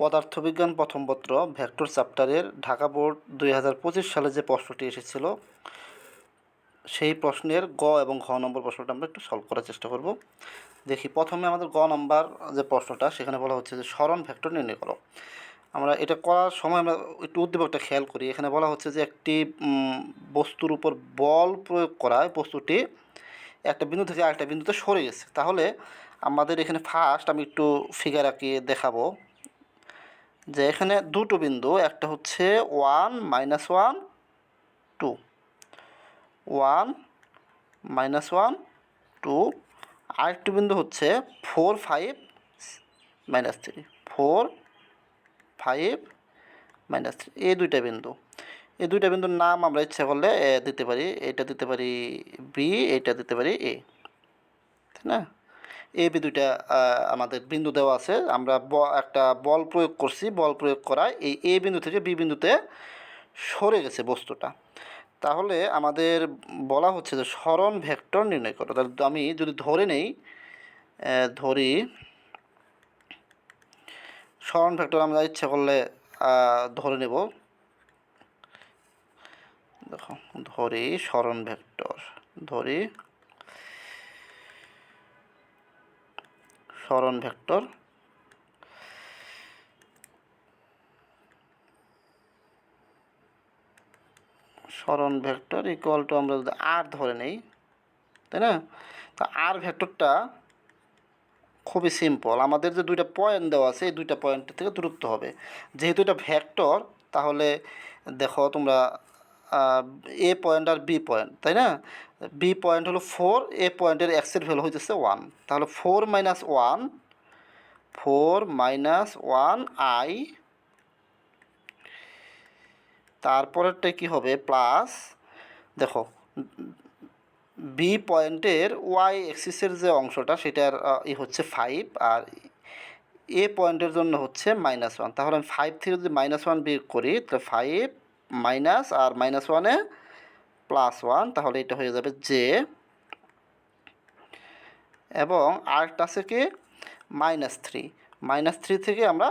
পদার্থবিজ্ঞান প্রথম পত্র, ভেক্টর চ্যাপ্টারের, ঢাকা বোর্ড দুই হাজার পঁচিশ সালে যে প্রশ্নটি এসেছিল, সেই প্রশ্নের গ এবং ঘ নম্বর প্রশ্নটা আমরা একটু সলভ করার চেষ্টা করব। দেখি, প্রথমে আমাদের গ নম্বর যে প্রশ্নটা, সেখানে বলা হচ্ছে যে স্মরণ ভেক্টর নির্ণয় করো। আমরা এটা করার সময় আমরা একটু উদ্দীপকটা খেয়াল করি। এখানে বলা হচ্ছে যে একটি বস্তুর উপর বল প্রয়োগ করায় বস্তুটি একটা বিন্দু থেকে আরেকটা বিন্দুতে সরে গেছে। তাহলে আমাদের এখানে ফার্স্ট আমি একটু ফিগার আঁকিয়ে দেখাবো। যে এখানে দুটো বিন্দু, একটা হচ্ছে one minus one two one minus one two আরেকটি বিন্দু হচ্ছে four five minus three four five minus three এই দুইটা বিন্দু। এই দুইটা বিন্দুর নাম আমরা ইচ্ছা করলে দিতে পারি। এটা দিতে পারি বি, এটা দিতে পারি এ। তাই না? এ বি দুইটা আমাদের বিন্দু দেওয়া আছে। আমরা একটা বল প্রয়োগ করছি, বল প্রয়োগ করায় এই এ বিন্দু থেকে বি বিন্দুতে সরে গেছে বস্তুটা। তাহলে আমাদের বলা হচ্ছে যে স্মরণ ভেক্টর নির্ণয় করো। তাহলে আমি যদি ধরে নেই ধরি স্মরণ ভেক্টর আমরা ইচ্ছা করলে ধরে নেব। দেখো, ধরি স্মরণ ভেক্টর, ধরি স্মরণ ভেক্টর। স্মরণ ভেক্টর ইকুয়াল টু আমরা যদি আর ধরে নেই, তাই না? তো আর ভেক্টরটা খুবই সিম্পল আমাদের যে দুইটা পয়েন্ট দেওয়া আছে, এই দুইটা পয়েন্টের থেকে দূরত্ব হবে। যেহেতু এটা ভেক্টর, তাহলে দেখো তোমরা এ পয়েন্ট আর বি পয়েন্ট তাই না? বি পয়েন্ট হলো ফোর এ পয়েন্টের এক্সের ভ্যালু হইতেছে ওয়ান তাহলে four minus one four minus one I তারপরেরটা কি হবে? প্লাস দেখো বি পয়েন্টের ওয়াই এক্সিসের যে অংশটা, সেটার ই হচ্ছে ফাইভ আর এ পয়েন্টের জন্য হচ্ছে মাইনাস ওয়ান তাহলে আমি ফাইভ থেকে যদি মাইনাস ওয়ান বিয়োগ করি, তাহলে ফাইভ মাইনাস আর মাইনাস ওয়ানে প্লাস ওয়ান, তাহলে এটা হয়ে যাবে জে। এবং আরেকটা আছে কি? Minus three. মাইনাস থ্রি থেকে আমরা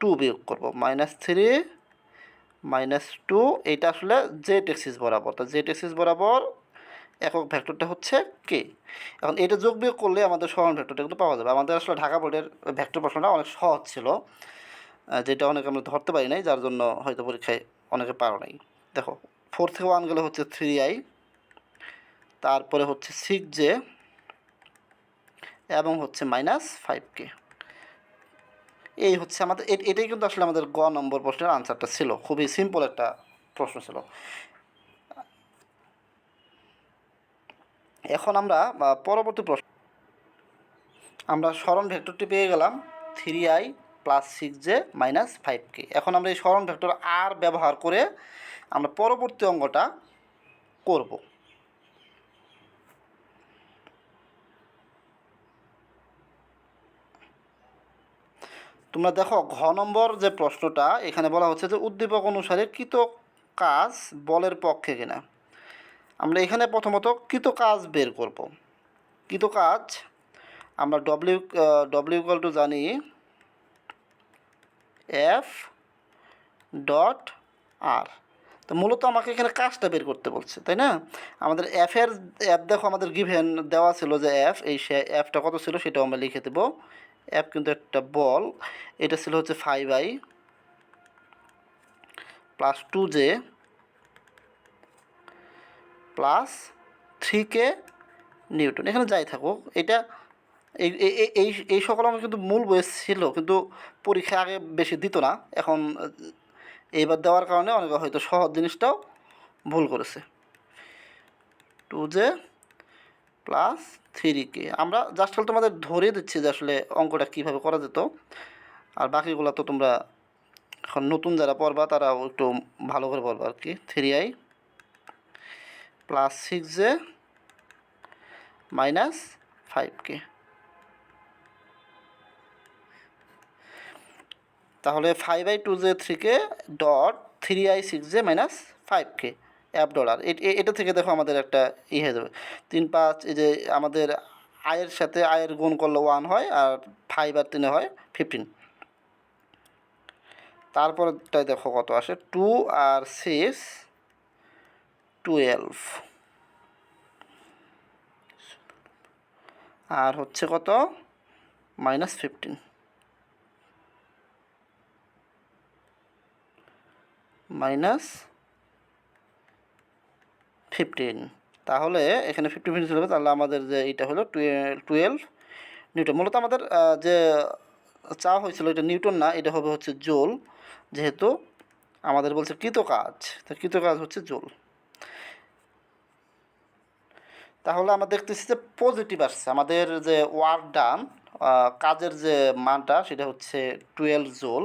টু বিয়োগ করব। মাইনাস থ্রি, মাইনাস টু এইটা আসলে জেড এক্সিস বরাবর। তা জেড এক্সিস বরাবর একক ভেক্টরটা হচ্ছে কে? এখন এটা যোগ বিয়োগ করলে আমাদের সরল ভেক্টরটা কিন্তু পাওয়া যাবে। আমাদের আসলে ঢাকা বোর্ডের ভেক্টর প্রশ্নটা অনেক সহজ ছিল যেটা অনেকে আমরা ধরতে পারি নাই, যার জন্য হয়তো পরীক্ষায় অনেকে পারো নাই। দেখো ফোর থেকে ওয়ান গেলে হচ্ছে থ্রি আই তারপরে হচ্ছে সিক্স জে এবং হচ্ছে মাইনাস ফাইভ কে এই হচ্ছে আমাদের এটাই কিন্তু আসলে আমাদের গ নম্বর প্রশ্নের আনসারটা ছিল। খুবই সিম্পল একটা প্রশ্ন ছিল। এখন আমরা পরবর্তী প্রশ্ন আমরা স্মরণ ভেক্টরটি পেয়ে গেলাম three I plus six J minus five K এখন আমরা এই স্মরণ ভেক্টর আর ব্যবহার করে আমরা পরবর্তী অঙ্কটা করব। তোমরা দেখো, ঘ নম্বর যে প্রশ্নটা, এখানে বলা হচ্ছে যে উদ্দীপক অনুসারে কৃত কাজ বলের পক্ষে কিনা। আমরা এখানে প্রথমত কৃত কাজ বের করব। কৃত কাজ আমরা ডব্লিউ ডব্লিউ ইকুয়াল টু জানি এফ ডট আর তো মূলত আমাকে এখানে কাজটা বের করতে বলছে, তাই না? আমাদের এফের অ্যাপ দেখো আমাদের গিভেন দেওয়া ছিল যে এফ এই অ্যাপটা কত ছিল সেটাও আমরা লিখে দেবো। অ্যাপ কিন্তু একটা বল, এটা ছিল হচ্ছে five I plus two J plus three K newton. এখানে যাই থাকুক, এটা এই, এই- এই- সকল আমার কিন্তু মূল বয়স ছিল, কিন্তু পরীক্ষা আগে বেশি দিত না। এখন এইবার দেওয়ার কারণে অনেকে হয়তো সহজ জিনিসটাও ভুল করেছে। Two J plus three K. আমরা জাস্ট খালি তোমাদের ধরে দিচ্ছি যে আসলে অঙ্কটা কীভাবে করা যেত। আর বাকিগুলো তো তোমরা এখন নতুন যারা পড়বা তারা একটু ভালো করে পড়বা আর কি। Three I plus six J minus five K. তাহলে five I two J three K dot three I six J minus five K app ডলার এটা থেকে দেখো আমাদের একটা ই হয়ে যাবে। তিন পাঁচ, এই যে আমাদের আয়ের সাথে আয়ের গুণ করলে ওয়ান হয় আর ফাইভ আর তিনে হয় ফিফটিন তারপরটাই দেখো কত আসে? টু আর সিক্স টুয়েলভ আর হচ্ছে কত? মাইনাস ফিফটিন মাইনাস ফিফটিন তাহলে এখানে ফিফটিন ফিফটিন যাবে তাহলে আমাদের যে এটা হলো টুয়েলভ নিউটন। মূলত আমাদের যে চা হয়েছিল এটা নিউটন না, এটা হবে হচ্ছে জোল, যেহেতু আমাদের বলছে কৃতকাজ। তো কৃতকাজ হচ্ছে জোল। তাহলে আমরা দেখতেছি যে পজিটিভ আসছে। আমাদের যে ওয়ার্ক ডান কাজের যে মানটা, সেটা হচ্ছে টুয়েলভ জোল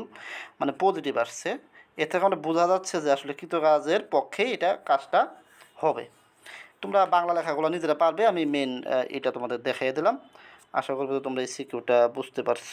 মানে পজিটিভ আসছে। এ থেকে আমরা বোঝা যাচ্ছে যে আসলে কৃতকাজের পক্ষে এটা কাজটা হবে। তোমরা বাংলা লেখাগুলো নিজেরা পারবে, আমি মেন এটা তোমাদের দেখাই দিলাম। আশা করব তোমরা এই সিকিউরটা বুঝতে পারছ।